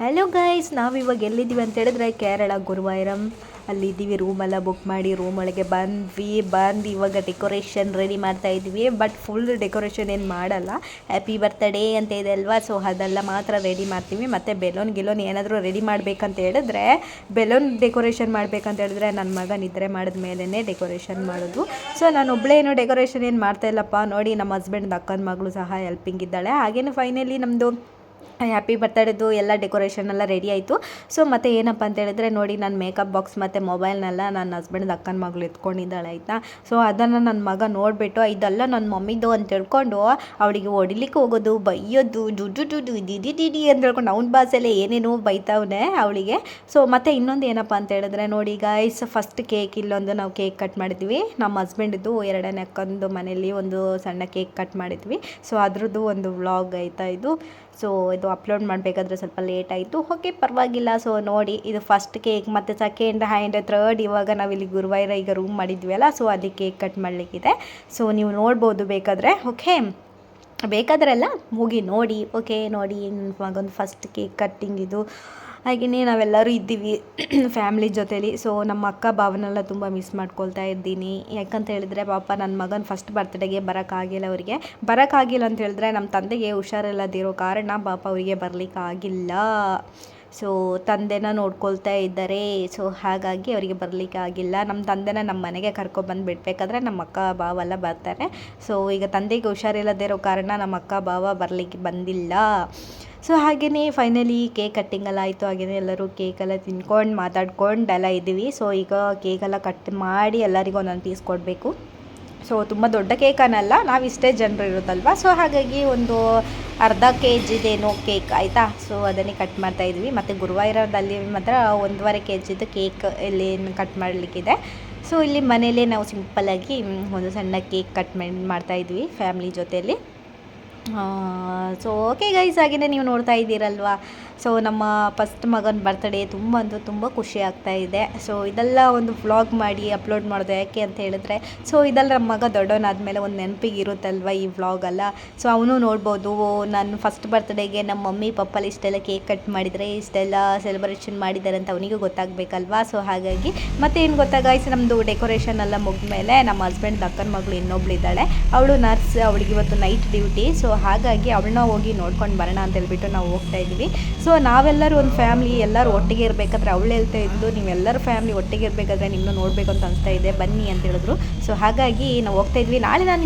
Hello guys ನಾವಿವಾಗ ಎಲ್ಲಿದ್ದೀವಿ ಅಂತ ಹೇಳಿದ್ರೆ ಕೇರಳ ಗುರುವಾಯೂರಂ. ಅಲ್ಲಿದ್ದೀವಿ ರೂಮೆಲ್ಲ ಬುಕ್ ಮಾಡಿ ರೂಮ್ ಒಳಗೆ ಬಂದ್ವಿ, ಬಂದು ಇವಾಗ ಡೆಕೋರೇಷನ್ ರೆಡಿ ಮಾಡ್ತಾ ಇದ್ವಿ. ಬಟ್ ಫುಲ್ ಡೆಕೋರೇಷನ್ ಏನು ಮಾಡಲ್ಲ. ಹ್ಯಾಪಿ ಬರ್ತ್ಡೇ ಅಂತ ಇದೆ ಅಲ್ವಾ? ಸೊ ಅದೆಲ್ಲ ಮಾತ್ರ ರೆಡಿ ಮಾಡ್ತೀವಿ. ಮತ್ತು ಬೆಲೂನ್ ಗಿಲೋನ್ ಏನಾದರೂ ರೆಡಿ ಮಾಡಬೇಕಂತ ಹೇಳಿದ್ರೆ, ಬೆಲೂನ್ ಡೆಕೋರೇಷನ್ ಮಾಡಬೇಕಂತ ಹೇಳಿದ್ರೆ ನನ್ನ ಮಗ ನಿದ್ರೆ ಮಾಡಿದ ಮೇಲೇ ಡೆಕೋರೇಷನ್ ಮಾಡೋದು. ಸೊ ನಾನು ಒಬ್ಬಳೇ ಏನೋ ಡೆಕೋರೇಷನ್ ಏನು ಮಾಡ್ತಾ ಇಲ್ಲಪ್ಪ. ನೋಡಿ, ನಮ್ಮ ಹಸ್ಬೆಂಡ್ ಅಕ್ಕನ ಮಗಳು ಸಹ ಹೆಲ್ಪಿಂಗ್ ಇದ್ದಾಳೆ. ಹಾಗೇನು ಫೈನಲಿ ನಮ್ಮದು ಹ್ಯಾಪಿ ಬರ್ತಡೇದು ಎಲ್ಲ ಡೆಕೋರೇಷನ್ ಎಲ್ಲ ರೆಡಿ ಆಯಿತು. ಸೊ ಮತ್ತು ಏನಪ್ಪ ಅಂತ ಹೇಳಿದ್ರೆ ನೋಡಿ, ನಾನು ಮೇಕಪ್ ಬಾಕ್ಸ್ ಮತ್ತು ಮೊಬೈಲ್ನೆಲ್ಲ ನನ್ನ ಹಸ್ಬೆಂಡ್ ಅಕ್ಕನ ಮಗಳು ಎತ್ಕೊಂಡಿದ್ದಾಳೆ, ಆಯಿತಾ? ಸೊ ಅದನ್ನು ನನ್ನ ಮಗ ನೋಡಿಬಿಟ್ಟು, ಇದೆಲ್ಲ ನನ್ನ ಮಮ್ಮಿದು ಅಂತ ಹೇಳ್ಕೊಂಡು ಅವಳಿಗೆ ಹೊಡಿಲಿಕ್ಕೆ ಹೋಗೋದು, ಬೈಯೋದು ದುಡ್ಡು ದುಡ್ಡು ದಿಡಿ ದಿಡಿ ಅಂತ ಹೇಳ್ಕೊಂಡು ಅವ್ನ ಬಾಸಲ್ಲೇ ಏನೇನೋ ಬೈತಾವನೆ ಅವಳಿಗೆ. ಸೊ ಮತ್ತು ಇನ್ನೊಂದು ಏನಪ್ಪ ಅಂತ ಹೇಳಿದ್ರೆ ನೋಡಿ ಗೈಸ್ ಫಸ್ಟ್ ಕೇಕ್ ಇಲ್ಲೊಂದು ನಾವು ಕೇಕ್ ಕಟ್ ಮಾಡಿದ್ವಿ. ನಮ್ಮ ಹಸ್ಬೆಂಡ್ದು ಎರಡನೇ ಅಕ್ಕಂದು ಮನೇಲಿ ಒಂದು ಸಣ್ಣ ಕೇಕ್ ಕಟ್ ಮಾಡಿದ್ವಿ. ಸೊ ಅದ್ರದ್ದು ಒಂದು ವ್ಲಾಗ್ ಆಯಿತಾ ಇದು? ಸೊ ಇದು ಅಪ್ಲೋಡ್ ಮಾಡಬೇಕಾದ್ರೆ ಸ್ವಲ್ಪ ಲೇಟ್ ಆಯಿತು. ಓಕೆ ಪರವಾಗಿಲ್ಲ. ಸೊ ನೋಡಿ, ಇದು ಫಸ್ಟ್ ಕೇಕ್ ಮತ್ತು ಸೆಕೆಂಡ್ ಹ್ಯಾಂಡ್ ಥರ್ಡ್ ಇವಾಗ ನಾವಿಲ್ಲಿ ಗುರುವಾರ ಈಗ ರೂಮ್ ಮಾಡಿದ್ವಿ ಅಲ್ಲ ಸೊ ಅಲ್ಲಿ ಕೇಕ್ ಕಟ್ ಮಾಡಲಿಕ್ಕಿದೆ. ಸೊ ನೀವು ನೋಡ್ಬೋದು ಬೇಕಾದರೆ ಓಕೆ ಬೇಕಾದ್ರೆಲ್ಲ ಹೋಗಿ ನೋಡಿ ಓಕೆ ನೋಡಿ ಮಗನ ಫಸ್ಟ್ ಕೇಕ್ ಕಟ್ಟಿಂಗ್ ಇದು ಹಾಗೆಯೇ ನಾವೆಲ್ಲರೂ ಇದ್ದೀವಿ ಫ್ಯಾಮ್ಲಿ ಜೊತೇಲಿ. ಸೊ ನಮ್ಮ ಅಕ್ಕ ಭಾವನೆಲ್ಲ ತುಂಬ ಮಿಸ್ ಮಾಡ್ಕೊಳ್ತಾ ಇದ್ದೀನಿ. ಯಾಕಂತ ಹೇಳಿದ್ರೆ, ಪಾಪ ನನ್ನ ಮಗನ ಫಸ್ಟ್ ಬರ್ತ್ಡೇಗೆ ಬರೋಕ್ಕಾಗಿಲ್ಲ ಅವರಿಗೆ. ಬರೋಕ್ಕಾಗಿಲ್ಲ ಅಂತ ಹೇಳಿದ್ರೆ ನಮ್ಮ ತಂದೆಗೆ ಹುಷಾರಿಲ್ಲದಿರೋ ಕಾರಣ ಪಾಪ ಅವರಿಗೆ ಬರಲಿಕ್ಕಾಗಿಲ್ಲ ಸೊ ತಂದೆನ ನೋಡ್ಕೊಳ್ತಾ ಇದ್ದಾರೆ. ಸೊ ಹಾಗಾಗಿ ಅವರಿಗೆ ಬರಲಿಕ್ಕೆ ಆಗಿಲ್ಲ. ನಮ್ಮ ತಂದೆನ ನಮ್ಮ ಮನೆಗೆ ಕರ್ಕೊಬಂದು ಬಿಡಬೇಕಾದ್ರೆ ನಮ್ಮ ಅಕ್ಕ ಭಾವ ಎಲ್ಲ ಬರ್ತಾರೆ. ಸೊ ಈಗ ತಂದೆಗೆ ಹುಷಾರಿಲ್ಲದಿರೋ ಕಾರಣ ನಮ್ಮ ಅಕ್ಕ ಭಾವ ಬರಲಿಕ್ಕೆ ಬಂದಿಲ್ಲ. ಸೊ ಹಾಗೆಯೇ ಫೈನಲಿ ಕೇಕ್ ಕಟ್ಟಿಂಗ್ ಎಲ್ಲ ಆಯಿತು. ಹಾಗೆಯೇ ಎಲ್ಲರೂ ಕೇಕೆಲ್ಲ ತಿನ್ಕೊಂಡು ಮಾತಾಡ್ಕೊಂಡು ಎಲ್ಲ ಇದ್ದೀವಿ. ಸೊ ಈಗ ಕೇಕೆಲ್ಲ ಕಟ್ ಮಾಡಿ ಎಲ್ಲರಿಗೂ ಒಂದೊಂದು ಪೀಸ್ ಕೊಡಬೇಕು. ಸೊ ತುಂಬ ದೊಡ್ಡ ಕೇಕ್ ಅನ್ನಲ್ಲ, ನಾವು ಇಷ್ಟೇ ಜನರು ಇರೋದಲ್ವ ಸೊ ಹಾಗಾಗಿ ಒಂದು ಅರ್ಧ ಕೆ ಜಿದೇನೋ ಕೇಕ್ ಆಯಿತಾ? ಸೊ ಅದನ್ನೇ ಕಟ್ ಮಾಡ್ತಾ ಇದ್ವಿ ಮತ್ತು ಗುರುವಾರದಲ್ಲಿ ಮಾತ್ರ ಒಂದೂವರೆ ಕೆ ಜಿದು ಕೇಕ್ ಇಲ್ಲಿ ಕಟ್ ಮಾಡಲಿಕ್ಕಿದೆ. ಸೊ ಇಲ್ಲಿ ಮನೇಲೇ ನಾವು ಸಿಂಪಲ್ಲಾಗಿ ಒಂದು ಸಣ್ಣ ಕೇಕ್ ಕಟ್ ಮಾಡ್ತಾ ಇದ್ವಿ ಫ್ಯಾಮ್ಲಿ ಜೊತೆಯಲ್ಲಿ. ಸೊ ಓಕೆ ಗೈಸ್ ಹಾಗೆಯೇ ನೀವು ನೋಡ್ತಾ ಇದ್ದೀರಲ್ವಾ? ಸೊ ನಮ್ಮ ಫಸ್ಟ್ ಮಗನ ಬರ್ತಡೇ ತುಂಬ ಅಂದರೆ ತುಂಬ ಖುಷಿ ಆಗ್ತಾ ಇದೆ. ಸೊ ಇದೆಲ್ಲ ಒಂದು ವ್ಲಾಗ್ ಮಾಡಿ ಅಪ್ಲೋಡ್ ಮಾಡೋದು ಯಾಕೆ ಅಂತ ಹೇಳಿದ್ರೆ ಸೊ ಇದೆಲ್ಲ ನಮ್ಮ ಮಗ ದೊಡ್ಡವನಾದ್ಮೇಲೆ ಒಂದು ನೆನಪಿಗೆ ಇರುತ್ತಲ್ವ ಈ ವ್ಲಾಗಲ್ಲ ಸೊ ಅವನು ನೋಡ್ಬೋದು, ನಾನು ಫಸ್ಟ್ ಬರ್ತ್ಡೇಗೆ ನಮ್ಮ ಮಮ್ಮಿ, ಪಪ್ಪಲ್ಲಿ ಇಷ್ಟೆಲ್ಲ ಕೇಕ್ ಕಟ್ ಮಾಡಿದರೆ, ಇಷ್ಟೆಲ್ಲ ಸೆಲೆಬ್ರೇಷನ್ ಮಾಡಿದ್ದಾರೆ ಅಂತ ಅವನಿಗೂ ಗೊತ್ತಾಗಬೇಕಲ್ವಾ? ಸೊ ಹಾಗಾಗಿ ಮತ್ತೆ ಏನು ಗಾಯ್ಸ್ ನಮ್ಮದು ಡೆಕೋರೇಷನ್ ಎಲ್ಲ ಮುಗಿದ್ಮೇಲೆ ನಮ್ಮ ಹಸ್ಬೆಂಡ್ ಅಕ್ಕನ ಮಗಳು ಇನ್ನೊಬ್ಳಿದ್ದಾಳೆ. ಅವಳು ನರ್ಸ್ ಅವಳಿಗೆ ಇವತ್ತು ನೈಟ್ ಡ್ಯೂಟಿ ಸೊ ಹಾಗಾಗಿ ಅವಳನ್ನ ಹೋಗಿ ನೋಡ್ಕೊಂಡು ಬರೋಣ ಅಂತ ಹೇಳ್ಬಿಟ್ಟು ನಾವು ಹೋಗ್ತಾ ಇದ್ವಿ ಸೊ ನಾವೆಲ್ಲರೂ ಒಂದು ಫ್ಯಾಮ್ಲಿ ಎಲ್ಲರೂ ಒಟ್ಟಿಗೆ ಇರಬೇಕಾದ್ರೆ ಅವಳು ಹೇಳ್ತಾ ಇದ್ದು ನೀವೆಲ್ಲರೂ ಫ್ಯಾಮ್ಲಿ ಒಟ್ಟಿಗೆ ಇರಬೇಕಾದ್ರೆ ನಿಮ್ಮನ್ನು ನೋಡಬೇಕು ಅಂತ ಅನಿಸ್ತಾ ಇದೆ. ಬನ್ನಿ ಅಂತ ಹೇಳಿದ್ರು. ಸೊ ಹಾಗಾಗಿ ನಾವು ಹೋಗ್ತಾ ಇದ್ವಿ. ನಾಳೆ ನಾನು